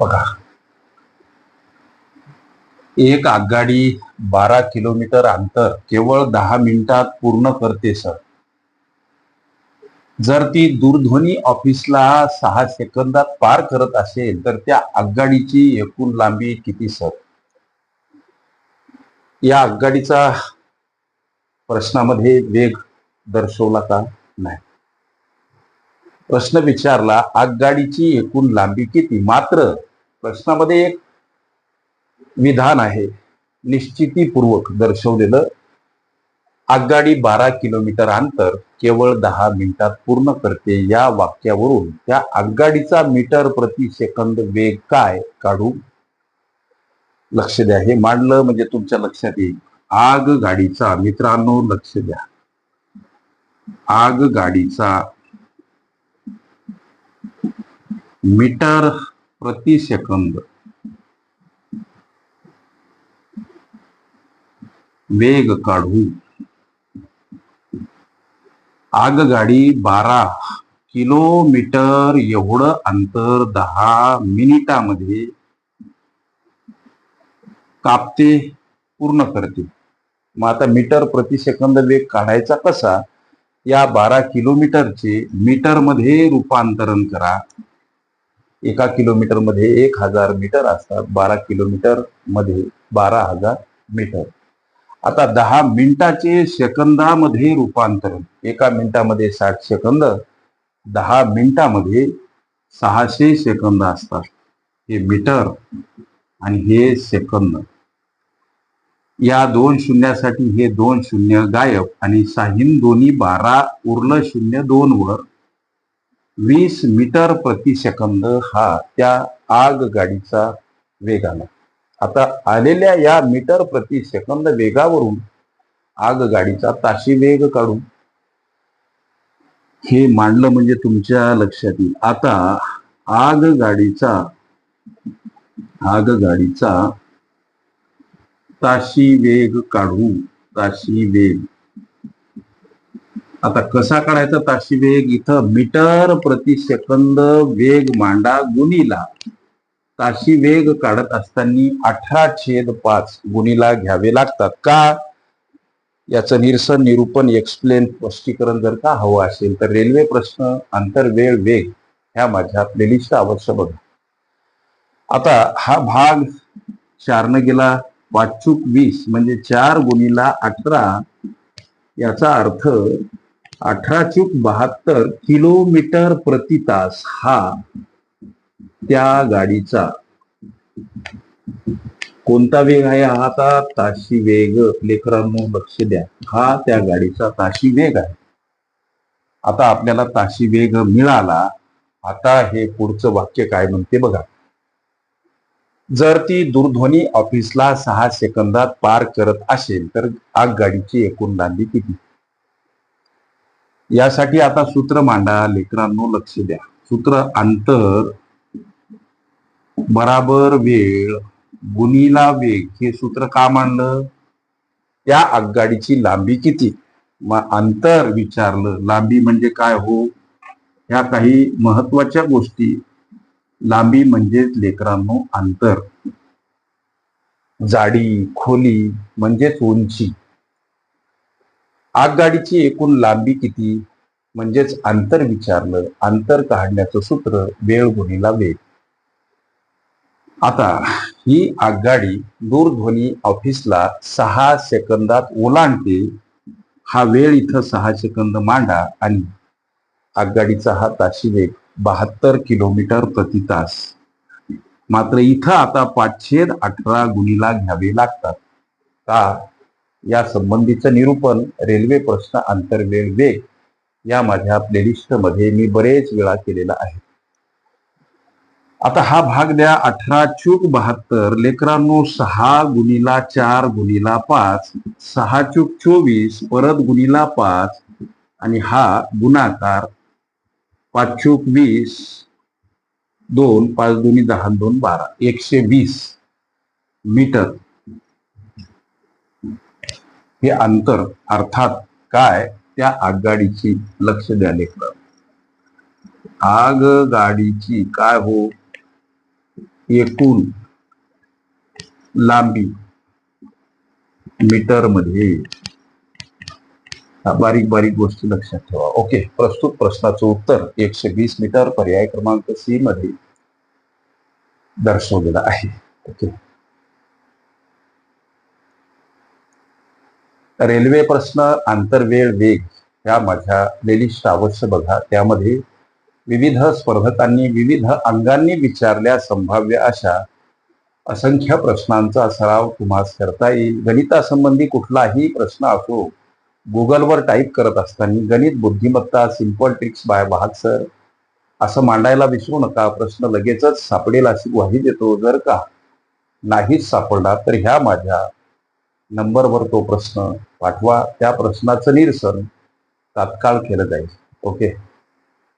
बघा. एक आगगाडी बारा किलोमीटर अंतर केवळ दहा मिनिटात पूर्ण करते सर. जर ती दूरध्वनी ऑफिसला सहा सेकंदात पार करत असेल तर त्या आगगाडीची एकूण लांबी किती सर? या आगगाडीचा प्रश्नामध्ये वेग दर्शवला का नाही? प्रश्न विचारला आगगाडीची एकूण लांबी किती? मात्र प्रश्नामध्ये एक विधान आहे. निश्चितीपूर्वक दर्शवलेलं आगगाडी बारा किलोमीटर अंतर केवळ दहा मिनिटात पूर्ण करते. या वाक्यावरून त्या आगगाडीचा मीटर प्रति सेकंद वेग काय काढू लक्ष द्या. हे मांडलं म्हणजे तुमच्या लक्षात येईल. आग गाडीचा मित्रांनो लक्ष द्या. आग गाडीचा मीटर प्रति सेकंद वेग काढू. आगगाडी बारा किलोमीटर एवढं अंतर दहा मिनिटामध्ये कापते पूर्ण करते. मग आता मीटर प्रति सेकंद वेग काढायचा कसा? या बारा किलोमीटरचे मीटरमध्ये रूपांतरण करा. एका किलोमीटरमध्ये एक हजार मीटर असतात. बारा किलोमीटरमध्ये बारा हजार मीटर. आता दहा मिनिटाचे सेकंदामध्ये रूपांतरण. एका मिनिटामध्ये साठ सेकंद दहा मिनिटामध्ये सहाशे सेकंद असतात. हे मीटर आणि हे सेकंद. या दोन शून्यासाठी हे दोन शून्य गायब आणि साहीन दोन्ही बारा उरलं शून्य दोन वर वीस मीटर प्रति सेकंद हा त्या आग गाडीचा वेग आला आता आलेल्या या मीटर प्रति सेकंद वेगावरून आग गाडीचा ताशी वेग काढू हे मांडलं म्हणजे तुमच्या लक्षात येईल. आता आग गाडीचा आग गाडीचा ताशी वेग काढू ताशी वेग आता कसा काढायचा ताशी वेग? इथं मीटर प्रति सेकंद वेग मांडा गुणीला. ताशी वेग काढत असताना अठरा छेद पाच गुणीला घ्यावे लागतात. का? याचं निरसन निरूपण एक्सप्लेन स्पष्टीकरण जर का हवं असेल तर रेल्वे प्रश्न आंतरवेळ वेग ह्या माझ्या प्लेलिस्ट अवश्य बघा. आता हा भाग चारनं गेला वाचूक वीस म्हणजे चार गुणीला अठरा याचा अर्थ अठरा चूक बहात्तर किलोमीटर प्रति तास हा त्या गाडीचा. कोणता वेग आहे? हा आता ताशी वेग लेकरांनो लक्ष द्या. हा त्या गाडीचा ताशी वेग आहे. आता आपल्याला ताशी वेग मिळाला आता हे पुढचं वाक्य काय म्हणते बघा. जर ती दूरध्वनी ऑफिसला सहा सेकंदात पार करत असेल तर आगगाडीची एकूण लांबी किती? यासाठी आता सूत्र मांडा लेकरांनो लक्ष द्या. सूत्र अंतर बराबर वेळ गुणीला वेग हे सूत्र का मांडलं? त्या आगगाडीची लांबी किती? मग अंतर विचारलं. लांबी म्हणजे काय हो? ह्या काही महत्त्वाच्या गोष्टी. लांबी म्हणजेच लेकरांनो अंतर. जाडी खोली म्हणजेच उंची. आगगाडीची एकूण लांबी किती? म्हणजेच अंतर विचारलं अंतर काढण्याचं सूत्र वेळ गुणीला वेग. आता ही आगगाडी दूरध्वनी ऑफिसला सहा सेकंदात ओलांडते हा वेळ इथं सहा सेकंद मांडा आणि आगगाडीचा हा ताशी वेग बहात्तर किलोमीटर प्रति तास. मात्र इथं आता पाचशे अठरा गुणीला घ्यावे लागतात. का? या संबंधीचं निरूपण रेल्वे प्रश्न आंतरवेळ वेग या माझ्या प्लेलिस्टमध्ये मी बरेच वेळा केलेला आहे. आता हा भाग द्या अठरा चूक बहात्तर लेकरांनो सहा गुणीला चार गुणीला पाच सहा चूक चोवीस परत गुणीला पाच आणि हा गुणाकार पाच चूक वीस दोन पाच दोन्ही दहा दोन बारा एकशे वीस मीटर. हे अंतर अर्थात काय? त्या आगगाडीची लक्ष द्या लेकर. आग गाडीची काय हो? एकूण लांबी मीटरमध्ये बारीक बारीक गोष्टी लक्षात ठेवा. ओके प्रस्तुत प्रश्नाचं उत्तर एकशे वीस मीटर पर्याय क्रमांक सी मध्ये दर्शवलेलं आहे. ओके. रेल्वे प्रश्न आंतरवेळ वेग ह्या माझ्या प्लेलिस्ट अवश्य बघा. त्यामध्ये विविध स्पर्धकांनी विविध अंगांनी विचारल्या संभाव्य अशा असंख्य प्रश्नांचा सराव तुम्हाला करता येईल. गणितासंबंधी कुठलाही प्रश्न असो गुगलवर टाईप करत असताना गणित बुद्धिमत्ता सिंपल ट्रिक्स बाय वाहक सर असं मांडायला विसरू नका. प्रश्न लगेचच सापडेल अशी ग्वाही देतो. जर का नाहीच सापडला तर ह्या माझ्या नंबरवर तो प्रश्न पाठवा. त्या प्रश्नाचं निरसन तात्काळ केलं जाईल. ओके?